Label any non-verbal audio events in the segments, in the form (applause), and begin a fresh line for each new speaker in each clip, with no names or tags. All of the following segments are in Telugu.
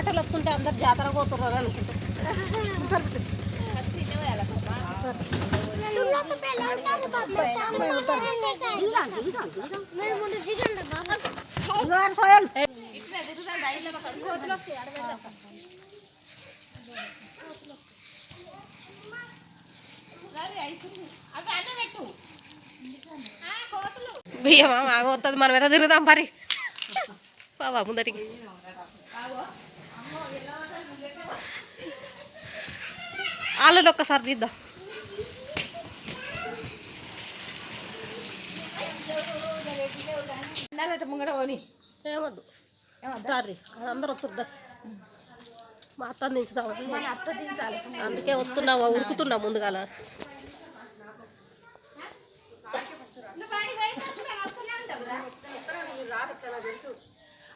ఆటోలు వస్తుంటే అందరు జాతర పోతున్నారు అనుకుంటారు బియ్యమా? ఆమె వస్తుంది మనం ఎలా తిరుగుతాం? మరి బాబా ముందటికి. వాళ్ళని ఒక్కసారి తీద్దాం.
ముంగడ పోని.
ఏమద్దు. రారి అందరు వస్తుందా మా అత్త
దించాలి.
అందుకే వస్తున్నావా ఉరుకుతున్నా ముందుగాల.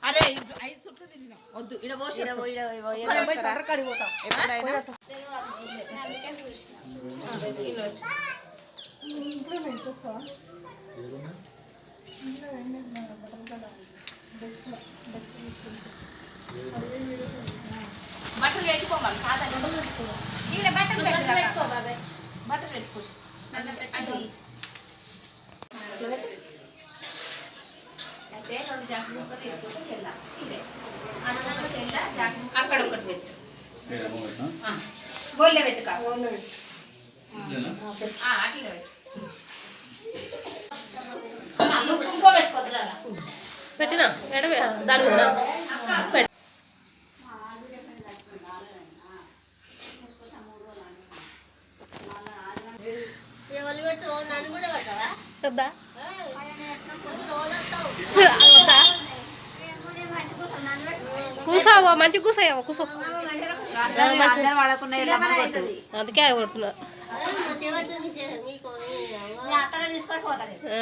అరే ఐదు చుట్లు తిరిగినాం వద్దు ఇక్కడ పోసి సర్రకాడి పోతాం. ఎప్పుడైనా? బట్టలు పెట్టుకోమని కాదని. ఇక్కడ బట్టలు పెట్టుకో బట్టలు పెట్టుకో. అక్కడ ఒకటి పెట్టు. గోళ్ళె పెట్టుక. ఆ, అట్లనే పెట్టు. ఇంకో పెట్టుకోద్దురా
పెట్టినా? ఎడ దాని మీద పెట్టు. వద్దా? వద్దా కూసావా మంచి కూసాయవా కూసో. అందుకే అవి కొడుతున్నా.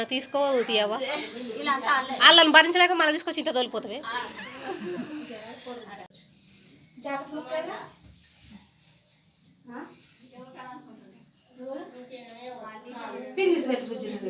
తీసుకో తీయవా. వాళ్ళని భరించలేక మళ్ళీ తీసుకొచ్చి ఇంత తోలిపోతావే.
పిన్నిస్ పెట్టుకొచ్చింది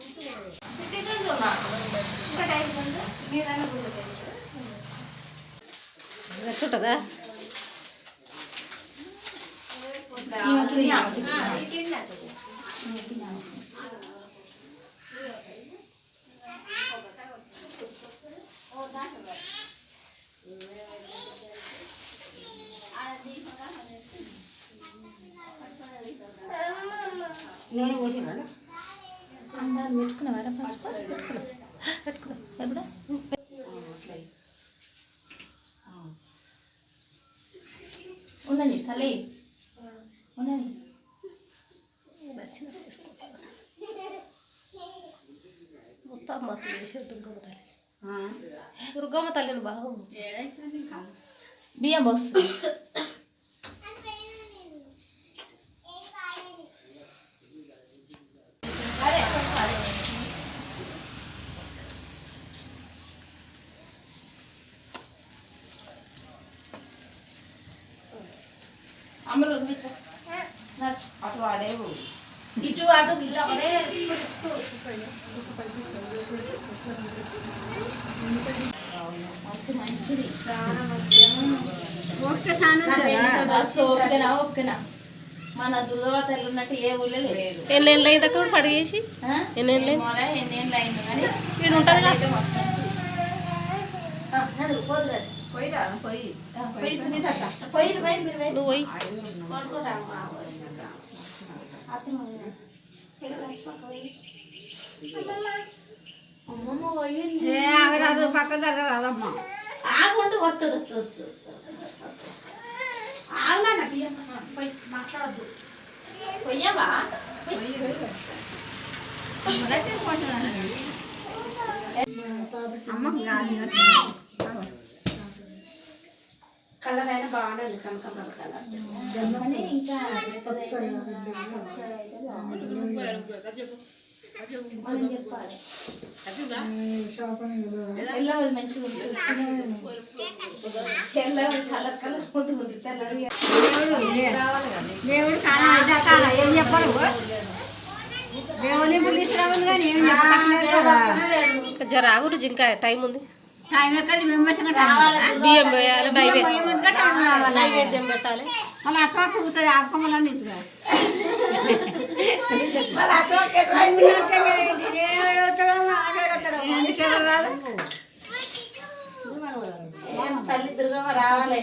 ചുട്ടതാ ഇനി
നമുക്ക്
ഇനി നമുക്ക് ఉన్నది తల్లి ఉన్నది
మొత్తం మా తల్లి దుర్గమ్మ తల్లి. దుర్గమ్మ తల్లిని బాగా
బియ్యం పోస్తుంది. వాడేవు ఇటు అటు బిల్ల ఒకటే మస్తు మంచిది. ఓపికనా మన దుర్గవ తల్లి ఉన్నట్టు ఏ ఊళ్ళో లేదు.
ఎన్నేళ్ళు అయింది అక్కడ పడిగేసి? ఎన్నేళ్ళు?
ఎన్నేళ్ళు అయింది కానీ
ఈడు ఉంటుంది
అయితే మస్తు మంచిది. పోదురా పోయిరా పోయి. పోయి సునీత పోయి పోయి మీరు పోయి. అమ్మమ్మ పోయింది
పక్క దగ్గర రాదమ్మా
ఆగుండు వస్తుంది వస్తుంది ఆగునా బియ్యం పోయి మాట్లాడద్దు పొయ్యవా
అమ్మ గాలి పాడేది కనకాంబర కలర్
కానీ ఇంకా. మనం చెప్పాలి. మంచిగా ఉంటుంది కలర్ కలర్
దేవుడు కాలం ఏం చెప్పరు దేవుని ఇప్పుడు తీసుకురావాలి కానీ ఏం చెప్పలేదు
ఇంకా జర ఆగురు ఇంకా టైం ఉంది.
టైం ఎక్కడ?
బియ్యం వేయాలి నైవేద్యం పెట్టాలి.
మళ్ళీ అచ్చా కుగుతుంది ఆపకమలని ఇదిగా
తల్లి దుర్గమ్మ రావాలి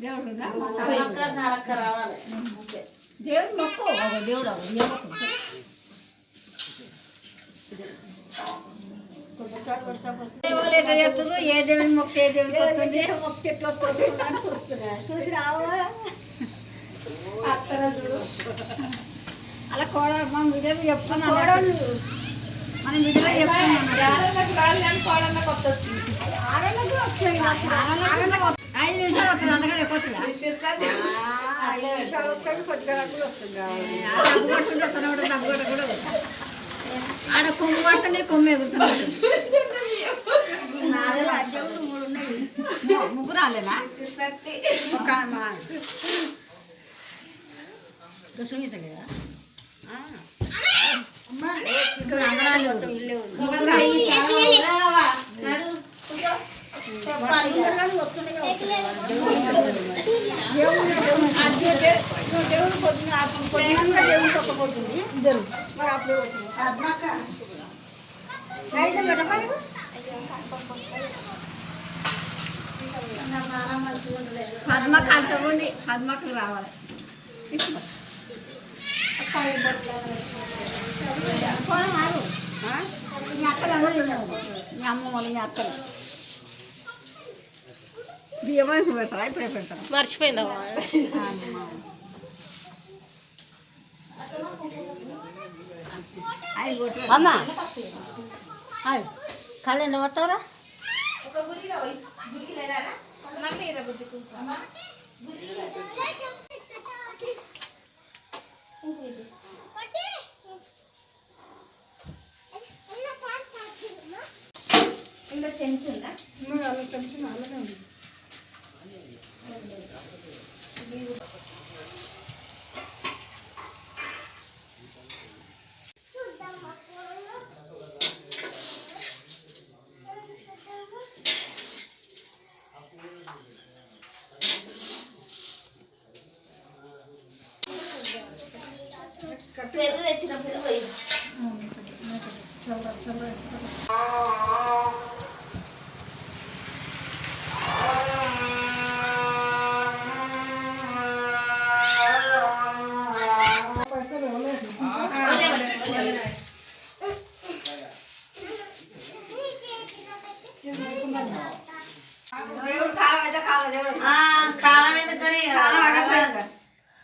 దేవుడు
సమ్మక్క సారక్క రావాలి.
దేవుడు మొక్కు దేవుడు దేవుడు ఎట్లా చెప్తున్నారు ఏ దేవుని మొక్కి ఏ దేవునికి వస్తుంది మొక్కి ఎట్లా వస్తుంది అని చూస్తున్నా చూసి రావా అలా కోడలు మన వీడియోలో చెప్తున్నాం కోడలు మన వీడియోలో చెప్తున్నాం ఐదు నిమిషాలు వస్తుంది అందుకని ఎక్కువ వస్తుందా ఐదు నిమిషాలు వస్తుంది కొద్దిగా కూడా వస్తుంది డబ్బు కొట్టుకుంటే వస్తున్నా కూడా ఆడ కొమ్ము పడుతుండే కొమ్ము ము- ముగ్గురు రాలేనా ఒక సునీత లేదా. ఇక్కడ ఇల్లే దేవుడు పొద్దున్న దేవుడు ఒక్క పోతుంది ఇద్దరు మరి అప్పుడే వచ్చింది
పద్మక్క
అయితే పెట్టమని పద్మ కాలుతో ఉంది పద్మకు రావాలి. మీ అమ్మ వాళ్ళు అక్కలు బియ్యం వైపు పెడతారా ఇప్పుడే పెడతారా
మర్చిపోయిందా?
అమ్మా. కళ్ళు ఎండ వస్తారా
ఒక గురిలో పోయి గురికి లేరా మళ్ళీ ఇరా బుజ్జుకు ఇంకా చెంచు ఉందా.
Hindi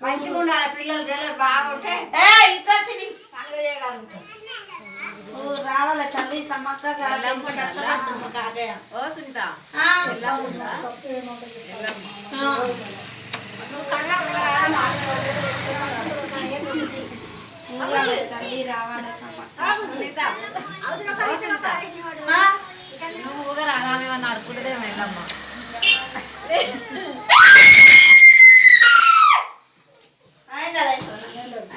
మంచిగా ఉండాలి. పిల్లలు తెలియదు బాగుంటే
ఇట్లా రావాలి తల్లి సమ్మక్క కష్టపడుతుంది
ఓ సునీత.
తల్లి రావాలి సమ్మక్క
నువ్వు ఊగా రాగామేమన్నా అడుకుంటుందేమో వెళ్ళమ్మ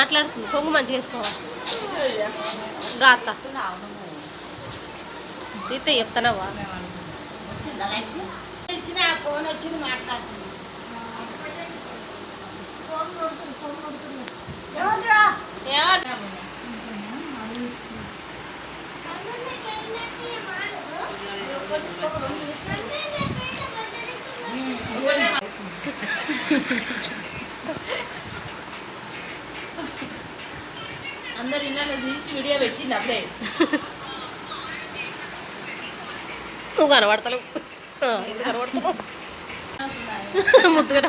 మాట్లాడుతుంది. కొంగు మంచిగా వేసుకోవాలి గాత
లక్ష్మి? వచ్చిన ఫోన్ వచ్చింది మాట్లాడుతుంది.
అందరు ఇళ్ళలో తీసి వీడియో పెట్టింది అప్పుడే.
నువ్వు కనబడతలేవు. (laughs) కనబడుతున్నావు ముద్దుగా